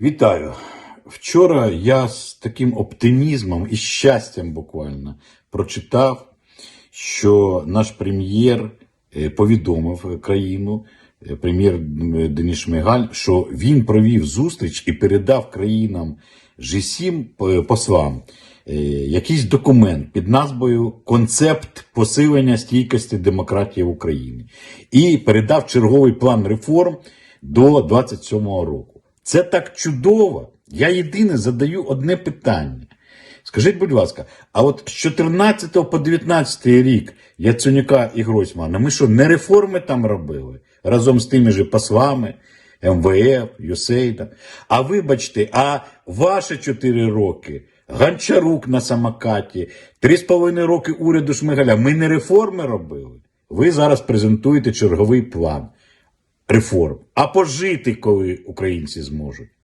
Вітаю! Вчора я з таким оптимізмом і щастям буквально прочитав, що наш прем'єр е, повідомив країну, е, прем'єр Денис Шмигаль, що він провів зустріч і передав країнам G7 послам е, якийсь документ під назвою Концепт посилення стійкості демократії в Україні і передав черговий план реформ до 27-го року. Це так чудово. Я єдине задаю одне питання. Скажіть, будь ласка, а от з 14 по 19 рік Яценюка і Гройсмана, ми що, не реформи там робили разом з тими же послами, МВФ, ЮСЕЙДом? А вибачте, а ваші 4 роки Гончарук на самокаті, 3,5 роки уряду Шмигаля, ми не реформи робили? Ви зараз презентуєте черговий план реформ. А пожити, коли українці зможуть.